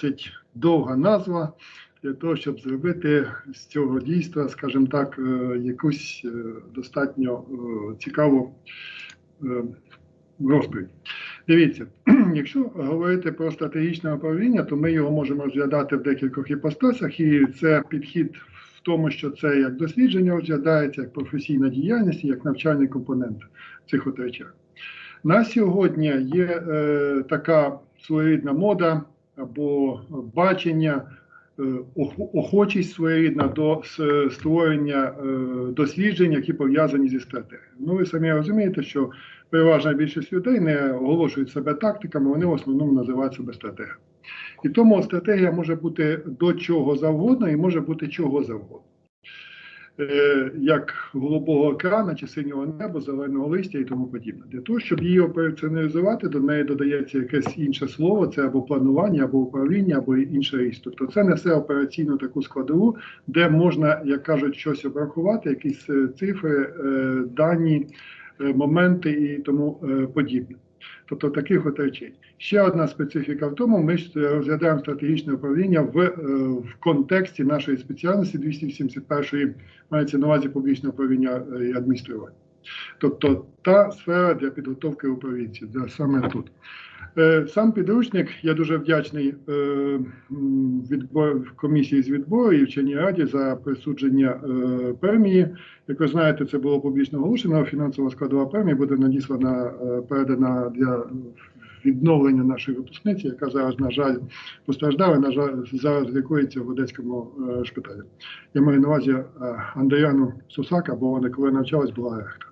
досить довга назва для того, щоб зробити з цього дійства, скажімо так, е, якусь е, достатньо е, цікаву розповідь. Дивіться, якщо говорити про стратегічне управління, то ми його можемо розглядати в декількох іпостасях, і це підхід в тому, що це як дослідження розглядається, як професійна діяльність, як навчальний компонент цих от речах. На сьогодні є е, така своєрідна мода або бачення, е, охочість своєрідна до створення е, досліджень, які пов'язані зі стратегією. Ну, ви самі розумієте, що переважна більшість людей не оголошують себе тактиками, вони в основному називають себе стратегами. І тому стратегія може бути до чого завгодно і може бути чого завгодно. Е, Як голубого екрана чи синього неба, зеленого листя і тому подібне. Для того, щоб її операціоналізувати, до неї додається якесь інше слово, це або планування, або управління, або інша річ. Тобто це несе операційну таку складову, де можна, як кажуть, щось обрахувати, якісь е, цифри, е, дані, моменти і тому подібне. Тобто таких от речей. Ще одна специфіка в тому, ми розглядаємо стратегічне управління в, е, в контексті нашої спеціальності 271 мається на увазі публічне управління е, і адміністрування. Тобто та сфера для підготовки управлінців, де саме тут. Е, Сам підручник, я дуже вдячний е, відбор, комісії з відбору і вченій раді за присудження е, премії. Як ви знаєте, це було публічно оголошено. Фінансова складова премія буде надіслана, передана для відновлення нашої випускниці, яка зараз, на жаль, постраждала, на жаль, зараз лікується в Одеському шпиталі. Я маю на увазі Андріану Сусака, бо вона, коли навчалась, була ректор.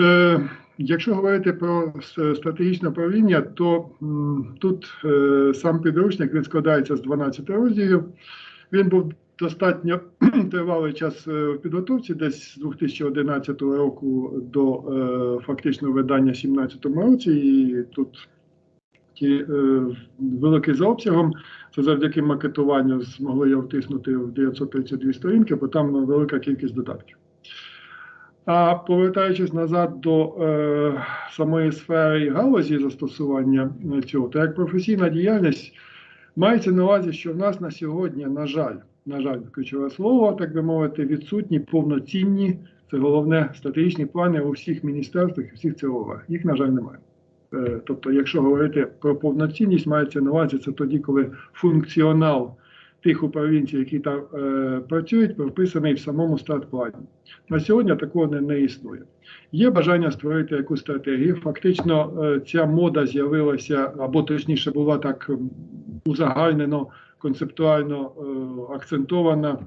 Е, Якщо говорити про стратегічне управління, то тут е, сам підручник він складається з 12 розділів. Він був достатньо тривалий час е, в підготовці, десь з 2011 року до фактичного видання в 2017 році. І тут ті, великий за обсягом. Це завдяки макетуванню змогли його втиснути в 932 сторінки, бо там велика кількість додатків. А повертаючись назад до е, самої сфери галузі застосування е, цього, то як професійна діяльність мається на увазі, що в нас на сьогодні, на жаль, на жаль, ключове слово, так би мовити, відсутні повноцінні, це головне стратегічні плани у всіх міністерствах і всіх ЦОВ. Їх, на жаль, немає. Е, Тобто, якщо говорити про повноцінність, мається на увазі це тоді, коли функціонал тих управлінців, які там е, працюють, прописаний в самому стат-плані. На сьогодні такого не, не існує. Є бажання створити якусь стратегію. Фактично, е, ця мода з'явилася, або точніше була так узагальнено, концептуально е, акцентована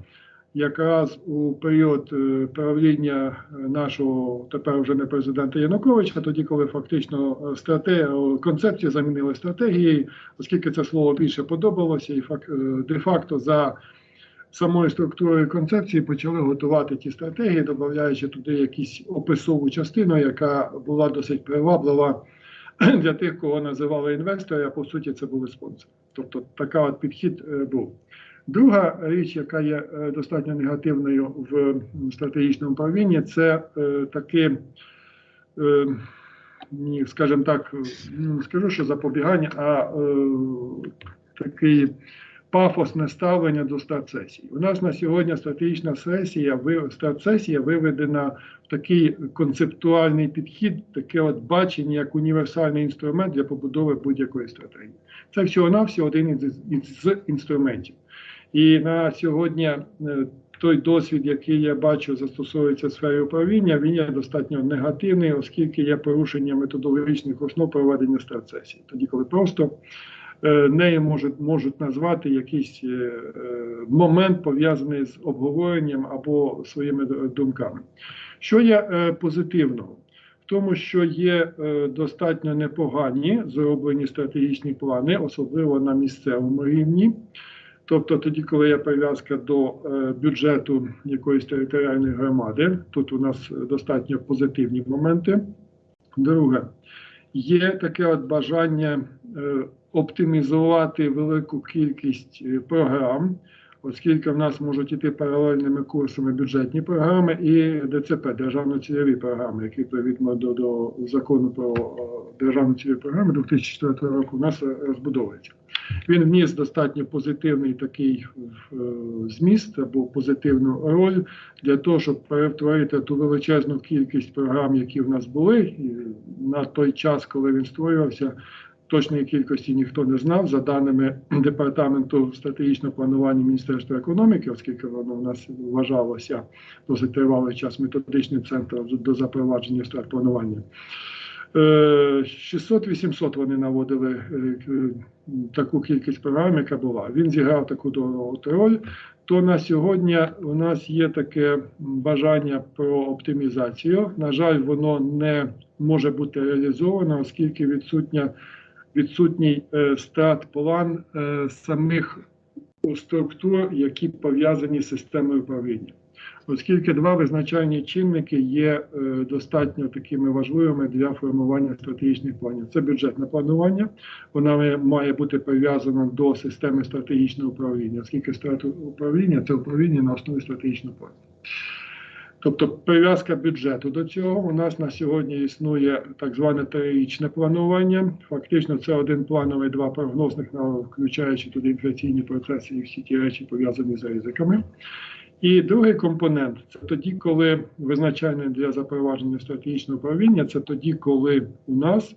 якраз у період е, правління е, нашого тепер вже не президента Януковича, тоді, коли фактично е, стратегія, концепція замінили стратегією, оскільки це слово більше подобалося, і фак, е, де-факто за самою структурою концепції почали готувати ті стратегії, додаючи туди якусь описову частину, яка була досить приваблива для тих, кого називали інвестори, а по суті це були спонсори. Тобто така от підхід був. Друга річ, яка є е, достатньо негативною в стратегічному управлінні, це е, таке, скажімо так, ну, не скажу, що запобігання, а е, такий пафосне ставлення до статсесії. У нас на сьогодні стратегічна сесія, статсесія виведена в такий концептуальний підхід, таке от бачення як універсальний інструмент для побудови будь-якої стратегії. Це всього-навсього один із, із інструментів. І на сьогодні е, той досвід, який я бачу, застосовується в сфері управління, він є достатньо негативний, оскільки є порушення методологічних основ проведення стратсесії. Тоді, коли просто е, нею можуть, можуть назвати якийсь е, момент пов'язаний з обговоренням або своїми думками. Що є позитивного? В тому, що є достатньо непогані зроблені стратегічні плани, особливо на місцевому рівні. Тобто тоді, коли є прив'язка до е, бюджету якоїсь територіальної громади, тут у нас достатньо позитивні моменти. Друге, є таке от бажання е, оптимізувати велику кількість е, програм, оскільки в нас можуть іти паралельними курсами бюджетні програми і ДЦП, державно-цільові програми, які відповідно до, до закону про е, державно цільові програми 2004 року у нас розбудовується. Він вніс достатньо позитивний такий е, зміст або позитивну роль для того, щоб перетворити ту величезну кількість програм, які в нас були, і на той час, коли він створювався. Точної кількості ніхто не знав за даними департаменту стратегічного планування Міністерства економіки, оскільки воно у нас вважалося досить тривалий час методичним центром до запровадження стратпланування. 600-800 вони наводили е, таку кількість програм, яка була. Він зіграв таку до- роль. То на сьогодні у нас є таке бажання про оптимізацію. На жаль, воно не може бути реалізовано, оскільки відсутня відсутній е, стат-план е, самих структур, які пов'язані з системою управління. Оскільки два визначальні чинники є е, достатньо такими важливими для формування стратегічних планів. Це бюджетне планування, вона має- бути прив'язана до системи стратегічного управління, оскільки управління це управління на основі стратегічного плану. Тобто прив'язка бюджету до цього у нас на сьогодні існує так зване трирічне планування. Фактично, це один плановий, два прогнозних, включаючи туди інфляційні процеси і всі ті речі пов'язані з ризиками. І другий компонент це тоді, коли визначальним для запровадження стратегічного управління, це тоді, коли у нас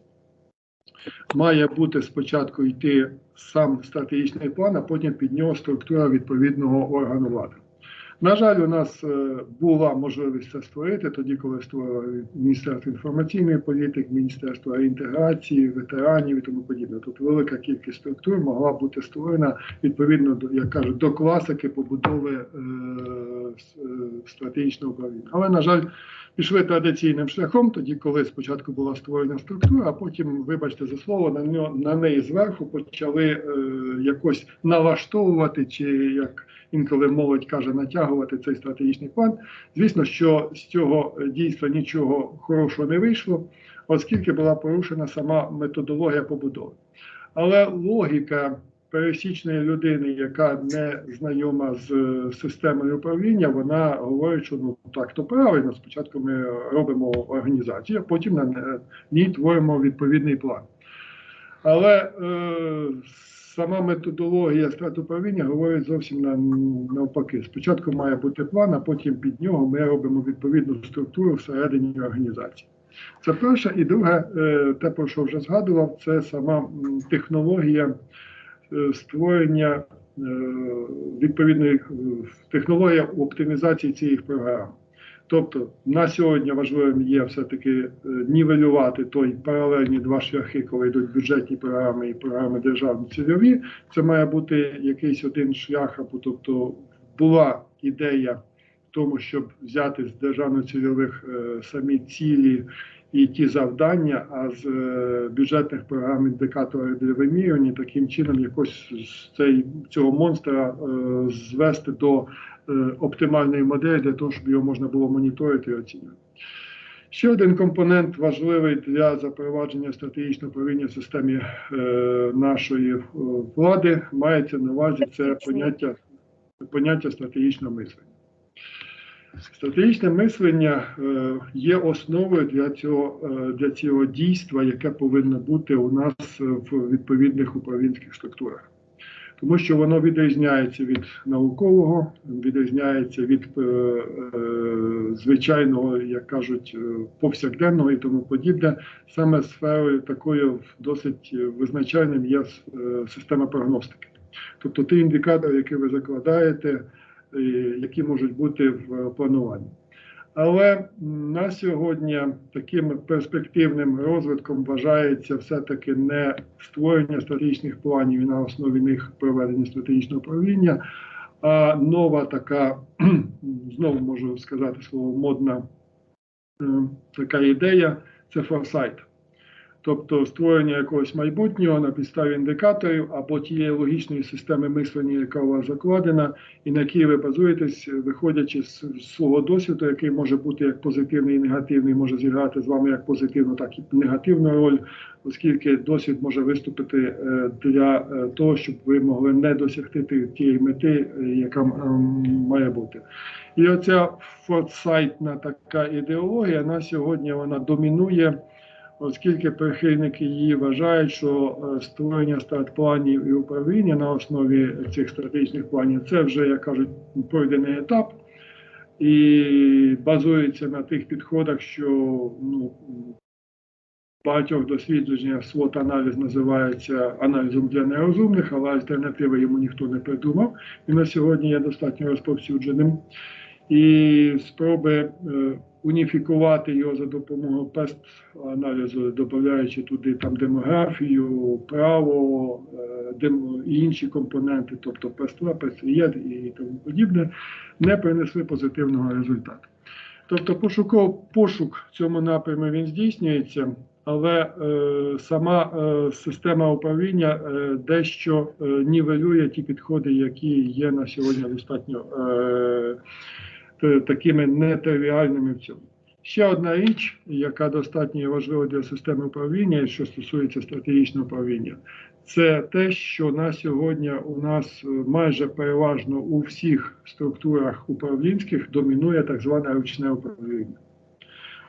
має бути спочатку йти сам стратегічний план, а потім під нього структура відповідного органу влади. На жаль, у нас е, була можливість це створити тоді, коли створили Міністерство інформаційної політики, Міністерство реінтеграції, ветеранів і тому подібне. Тут велика кількість структур могла бути створена відповідно до як кажуть, до класики побудови е, е, стратегічного управління. Але на жаль, пішли традиційним шляхом, тоді, коли спочатку була створена структура, а потім, вибачте за слово, на нього на неї зверху почали е, якось налаштовувати, чи як інколи молодь каже, натягувати цей стратегічний план. Звісно, що з цього дійства нічого хорошого не вийшло, оскільки була порушена сама методологія побудови. Але логіка пересічної людини, яка не знайома з системою управління, вона говорить, що ну так то правильно. Спочатку ми робимо організацію, а потім на ній творимо відповідний план. Але е, сама методологія стратуправління говорить зовсім на, навпаки. Спочатку має бути план, а потім під нього ми робимо відповідну структуру всередині організації. Це перше. І друге, е, те, про що вже згадував, це сама технологія е, створення е, відповідної технологія оптимізації цих програм. Тобто на сьогодні важливим є все-таки е, нівелювати той паралельні два шляхи, коли йдуть бюджетні програми і програми державні цільові. Це має бути якийсь один шлях, або тобто була ідея в тому, щоб взяти з державно-цільових е, самі цілі і ті завдання, а з е, бюджетних програм індикатори для вимірювання таким чином якось цей, цього монстра звести до оптимальної моделі для того, щоб його можна було моніторити і оцінювати. Ще один компонент важливий для запровадження стратегічного управління в системі е, нашої е, влади мається на увазі це поняття, поняття стратегічного мислення. Стратегічне мислення е, є основою для цього, е, для цього дійства, яке повинно бути у нас е, в відповідних управлінських структурах. Тому що воно відрізняється від наукового, відрізняється від е, е, звичайного, як кажуть, е, повсякденного і тому подібне. Саме сферою такою досить визначальним є е, система прогностики. Тобто ті індикатори, які ви закладаєте, які можуть бути в плануванні. Але на сьогодні таким перспективним розвитком вважається все-таки не створення стратегічних планів на основі них проведення стратегічного управління, а нова така, знову можу сказати слово модна е, така ідея це форсайт. Тобто створення якогось майбутнього на підставі індикаторів або тієї логічної системи мислення, яка у вас закладена, і на якій ви базуєтесь, виходячи з свого досвіду, який може бути як позитивний і негативний, може зіграти з вами як позитивну, так і негативну роль, оскільки досвід може виступити е, для е, того, щоб ви могли не досягти тієї мети, е, яка має бути. І оця форсайтна така ідеологія на сьогодні вона домінує, оскільки прихильники її вважають, що е, створення стратпланів і управління на основі цих стратегічних планів це вже, як кажуть, пройдений етап. І базується на тих підходах, що ну, багатьох дослідженнях свот аналіз називається аналізом для нерозумних, але альтернативи йому ніхто не придумав. І на сьогодні є достатньо розповсюдженим. І спроби е, уніфікувати його за допомогою пест аналізу, додаючи туди там демографію, право, е, дем- і інші компоненти, тобто пест-2, пест-ЄД і тому подібне, не принесли позитивного результату. Тобто пошуков, пошук в цьому напрямі він здійснюється, але е, сама е, система управління е, дещо е, нівелює ті підходи, які є на сьогодні достатньо е, такими нетривіальними в цьому. Ще одна річ, яка достатньо важлива для системи управління, що стосується стратегічного управління, це те, що на сьогодні у нас е, майже переважно у всіх структурах управлінських домінує так зване ручне управління.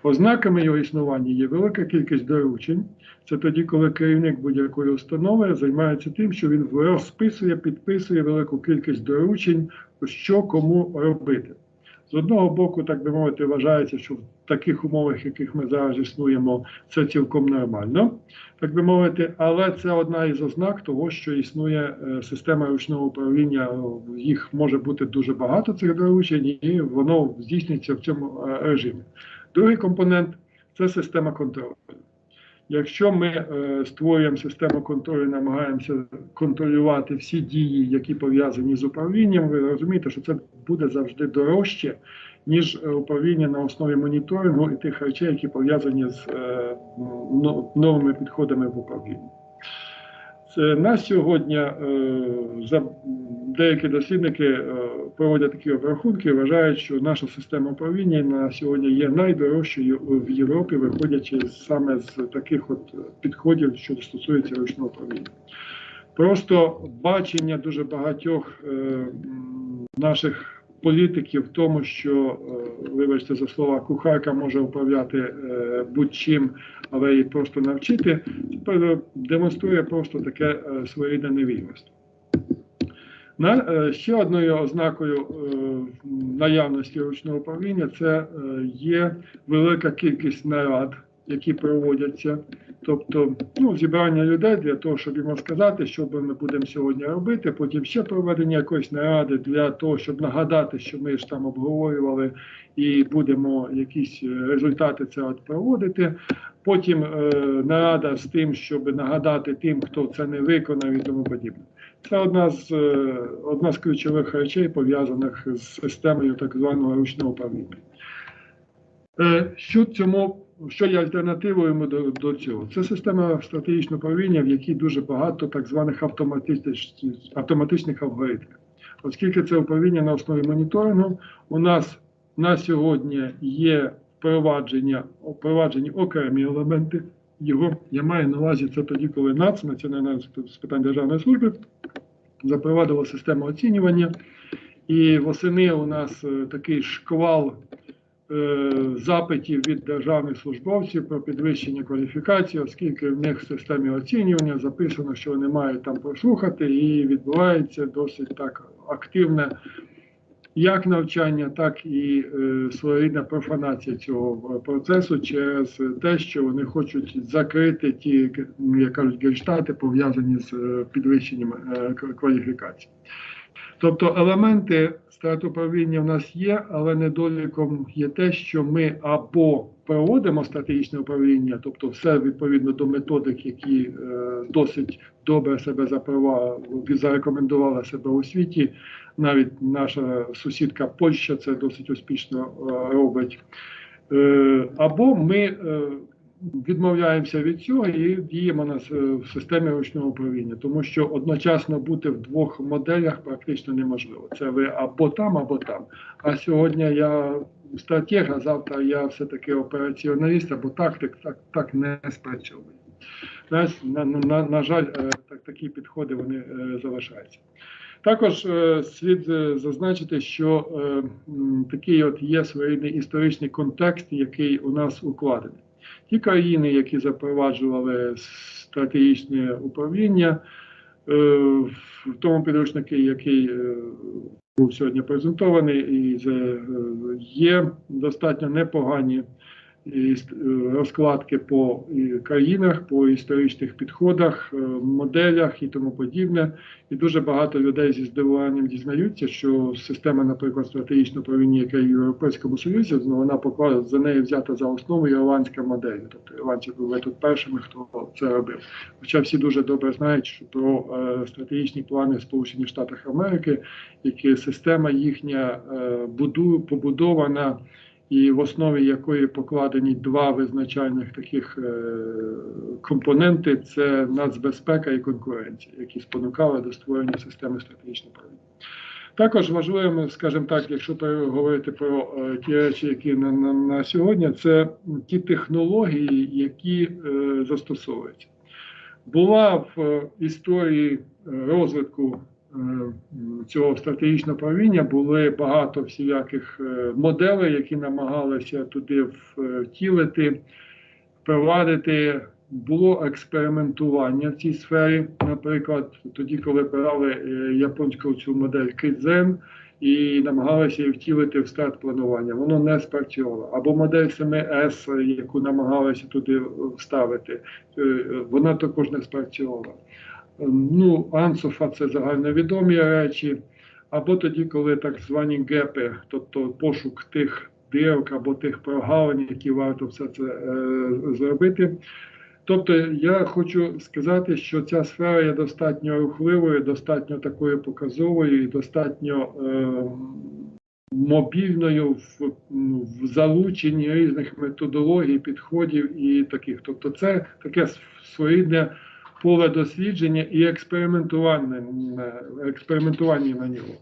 Ознаками його існування є велика кількість доручень. Це тоді, коли керівник будь-якої установи займається тим, що він розписує, підписує велику кількість доручень, що кому робити. З одного боку, так би мовити, вважається, що в таких умовах, яких ми зараз існуємо, це цілком нормально, так би мовити, але це одна із ознак того, що існує е, система ручного управління. Їх може бути дуже багато цих доручень, і воно здійснюється в цьому е, режимі. Другий компонент це система контролю. Якщо ми е, створюємо систему контролю, намагаємося контролювати всі дії, які пов'язані з управлінням, ви розумієте, що це буде завжди дорожче, ніж е, управління на основі моніторингу і тих речей, які пов'язані з е, новими підходами в управлінні. Це на сьогодні е, за деякі дослідники е, проводять такі обрахунки, вважають, що наша система управління на сьогодні є найдорожчою в Європі, виходячи саме з таких от підходів, що стосується ручного управління. Просто бачення дуже багатьох е, наших політиків в тому, що, е, вибачте за слова, кухарка може управляти е, будь-чим, але її просто навчити, демонструє просто таке е, своєрідне невільність. На, ще одною ознакою наявності ручного управління це є велика кількість нарад, які проводяться. Тобто ну, зібрання людей для того, щоб їм розказати, що ми будемо сьогодні робити. Потім ще проведення якоїсь наради для того, щоб нагадати, що ми ж там обговорювали і будемо якісь е, результати це проводити. Потім е, нарада з тим, щоб нагадати тим, хто це не виконав і тому подібне. Це одна з е, одна з ключових речей, пов'язаних з системою так званого ручного управління. Е, Що цьому, що є альтернативою до, до цього? Це система стратегічного управління, в якій дуже багато так званих автоматичних, автоматичних алгоритмів. Оскільки це управління на основі моніторингу, у нас на сьогодні є впровадження, впроваджені окремі елементи його. Я маю на увазі це тоді, коли НАЦ, Національна з питань державної служби, запровадила систему оцінювання. І восени у нас е, такий шквал запитів від державних службовців про підвищення кваліфікації, оскільки в них в системі оцінювання записано, що вони мають там прослухати, і відбувається досить так активне як навчання, так і е, своєрідна профанація цього е, процесу через те, що вони хочуть закрити ті, як кажуть, гельштати, пов'язані з е, підвищенням е, кваліфікації. Тобто елементи стратуправління в нас є, але недоліком є те, що ми або проводимо стратегічне управління, тобто все відповідно до методик, які е, досить добре себе запровадили, зарекомендувала себе у світі. Навіть наша сусідка Польща це досить успішно е, робить. Е, Або ми е, відмовляємося від цього і діємо на в системі ручного управління, тому що одночасно бути в двох моделях практично неможливо. Це ви або там, або там. А сьогодні я стратег, а завтра я все-таки операціоналіст або тактик, так, так не спрацьовує. На, на, на, на жаль, е, так, такі підходи вони е, залишаються. Також е, слід е, зазначити, що е, такий от є своєрідний історичний контекст, який у нас укладений. Ті країни, які запроваджували стратегічне управління, е, в тому підручнику, який е, був сьогодні презентований, і е, є достатньо непогані розкладки по країнах, по історичних підходах, е, моделях і тому подібне. І дуже багато людей зі здивуванням дізнаються, що система, наприклад, стратегічного управління, яка є в Європейському Союзі, ну, вона покла- за нею взята за основу ірландська модель. Тобто ірландці були тут першими, хто це робив. Хоча всі дуже добре знають, що про е, стратегічні плани Сполучених Штатах Америки, які система їхня е, побудована і в основі якої покладені два визначальних таких е, компоненти це нацбезпека і конкуренція, які спонукали до створення системи стратегічного управління. Також важливим, скажімо так, якщо говорити про е, ті речі, які на, на, на сьогодні, це ті технології, які е, застосовуються. Була в історії розвитку цього стратегічного правління були багато всіляких е, моделей, які намагалися туди втілити, впровадити. Було експериментування в цій сфері. Наприклад, тоді, коли брали е, японську цю модель Кидзен і намагалися її втілити в старт планування, воно не спрацювало. Або модель 7С, яку намагалися туди вставити, е, вона також не спрацювала. Ну, Ансофа це загальновідомі речі. Або тоді, коли так звані гепи, тобто пошук тих дирок або тих прогалин, які варто все це е, зробити. Тобто я хочу сказати, що ця сфера є достатньо рухливою, достатньо такою показовою і достатньо е, мобільною в, ну, в залученні різних методологій, підходів і таких. Тобто, це таке своєрідне поле дослідження і експериментування, на- експериментування на нього.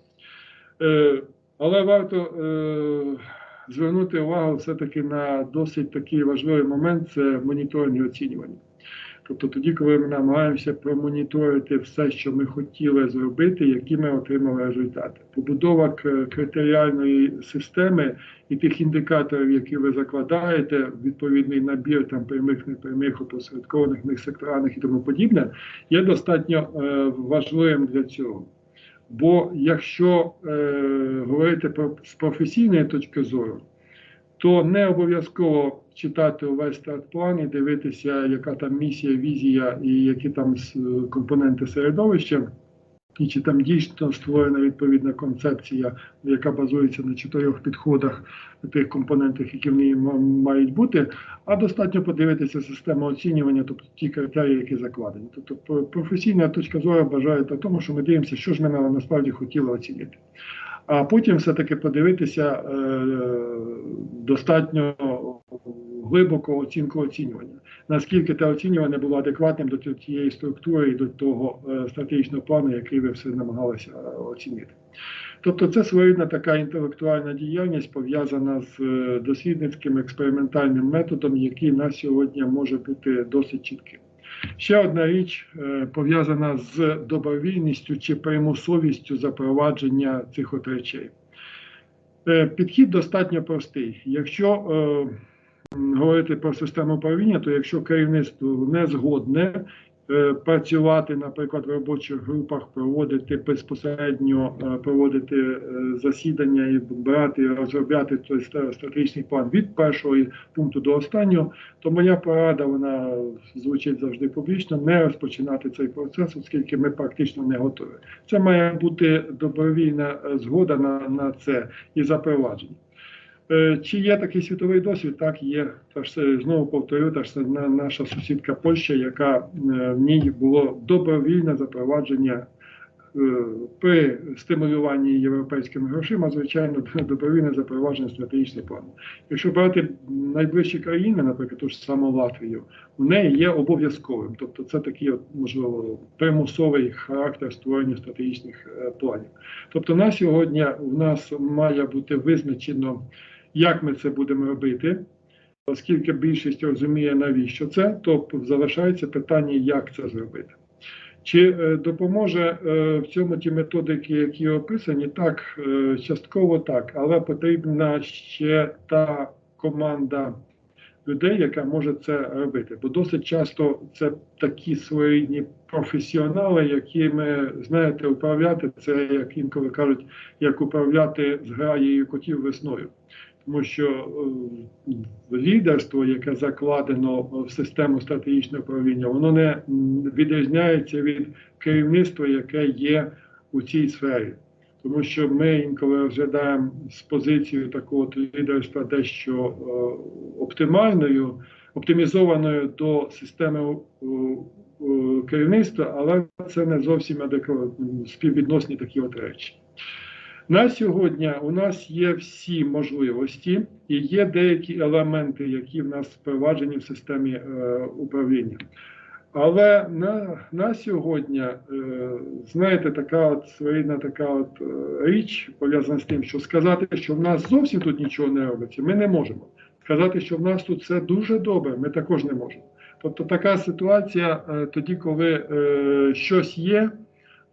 Е, але варто е, звернути увагу все-таки на досить такий важливий момент це моніторинг і оцінювання. Тобто тоді, коли ми намагаємося промоніторити все, що ми хотіли зробити, які ми отримали результати. Побудова критеріальної системи і тих індикаторів, які ви закладаєте, відповідний набір там прямих, непрямих, опосередкованих, секторальних і тому подібне, є достатньо е, важливим для цього. Бо якщо е, говорити про з професійної точки зору, то не обов'язково читати увесь старт-план і дивитися, яка там місія, візія і які там компоненти середовища, і чи там дійсно створена відповідна концепція, яка базується на чотирьох підходах тих компонентах, які в ній мають бути, а достатньо подивитися систему оцінювання, тобто ті критерії, які закладені. Тобто про- професійна точка зору бажає тому, що ми дивимося, що ж ми на- насправді хотіли оцінити. А потім все-таки подивитися е, достатньо глибоко оцінку оцінювання. Наскільки те оцінювання було адекватним до тієї структури і до того е, стратегічного плану, який ви все намагалися е, оцінити. Тобто це своєрідна така інтелектуальна діяльність пов'язана з дослідницьким експериментальним методом, який на сьогодні може бути досить чітким. Ще одна річ е, пов'язана з добровільністю чи примусовістю запровадження цих от речей. Е, Підхід достатньо простий. Якщо е, говорити про систему управління, то якщо керівництво не згодне працювати, наприклад, в робочих групах, проводити безпосередньо е, проводити е, засідання і брати, розробляти той стратегічний план від першого пункту до останнього, то моя порада вона звучить завжди публічно, не розпочинати цей процес, оскільки ми практично не готові. Це має бути добровільна е, згода на, на це і запровадження. Е, Чи є такий світовий досвід? Так, є. Та ж це, знову повторю, та ж наша сусідка Польща, яка е, в ній було добровільне запровадження е, при стимулюванні європейськими грошима, звичайно, добровільне запровадження стратегічних планів. Якщо брати найближчі країни, наприклад, ту ж саму Латвію, у неї є обов'язковим, тобто це такий, от, можливо, примусовий характер створення стратегічних е, планів. Тобто на сьогодні у нас має бути визначено, як ми це будемо робити. Оскільки більшість розуміє, навіщо це, то залишається питання, як це зробити. Чи е, допоможе е, в цьому ті методики, які описані? Так, е, частково так, але потрібна ще та команда людей, яка може це робити. Бо досить часто це такі своєрідні професіонали, якими, знаєте, управляти це, як інколи кажуть, як управляти зграєю котів весною. Тому що е, лідерство, яке закладено в систему стратегічного управління, воно не відрізняється від керівництва, яке є у цій сфері. Тому що ми інколи розглядаємо з позиції такого лідерства дещо е, оптимальною, оптимізованою до системи е, керівництва, але це не зовсім адекватно співвідносні такі от речі. На сьогодні у нас є всі можливості і є деякі елементи, які в нас впроваджені в системі е, управління. Але на, на сьогодні, е, знаєте, така от своєрідна така от е, річ пов'язана з тим, що сказати, що в нас зовсім тут нічого не робиться, ми не можемо. Сказати, що в нас тут все дуже добре, ми також не можемо. Тобто така ситуація е, тоді, коли е, щось є,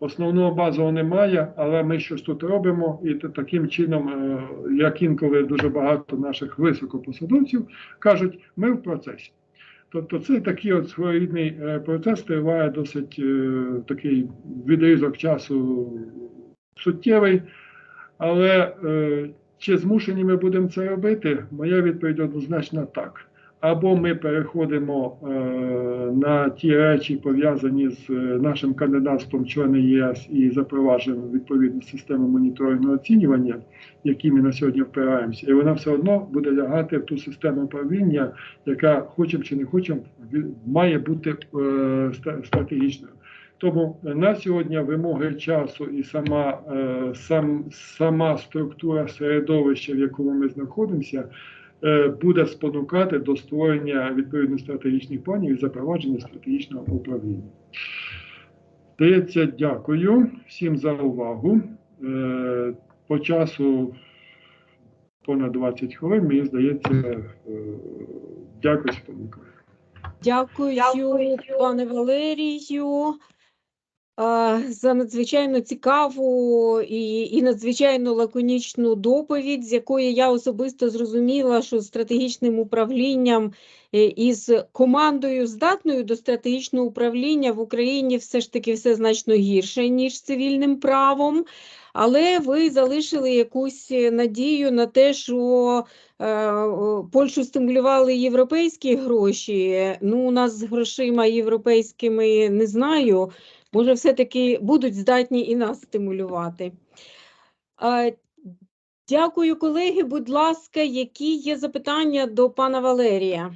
Основного базового немає, але ми щось тут робимо, і таким чином, е, як інколи дуже багато наших високопосадовців кажуть, ми в процесі. Тобто це такий от своєрідний е, процес триває досить е, такий відрізок часу суттєвий. Але чи змушені ми будемо це робити? Моя відповідь однозначно так. Або ми переходимо е, на ті речі, пов'язані з е, нашим кандидатством члени ЄС і запроваджуємо відповідну систему моніторингу оцінювання, які ми на сьогодні впираємося, і вона все одно буде лягати в ту систему управління, яка хочемо чи не хочемо, має бути е, стратегічною. Тому на сьогодні вимоги часу і сама, е, сам, сама структура середовища, в якому ми знаходимося, буде спонукати до створення відповідних стратегічних планів і запровадження стратегічного управління. Здається, дякую всім за увагу. Е, По часу понад 20 хвилин, мені здається, е, дякую, Миколаївна. Дякую, пане Валерію, за надзвичайно цікаву і, і надзвичайно лаконічну доповідь, з якої я особисто зрозуміла, що з стратегічним управлінням е, і з командою здатною до стратегічного управління в Україні все ж таки все значно гірше, ніж цивільним правом. Але ви залишили якусь е, надію на те, що е, Польщу стимулювали європейські гроші. Ну, у нас з грошима європейськими не знаю. Може, все-таки будуть здатні і нас стимулювати. Дякую, колеги. Будь ласка, які є запитання до пана Валерія?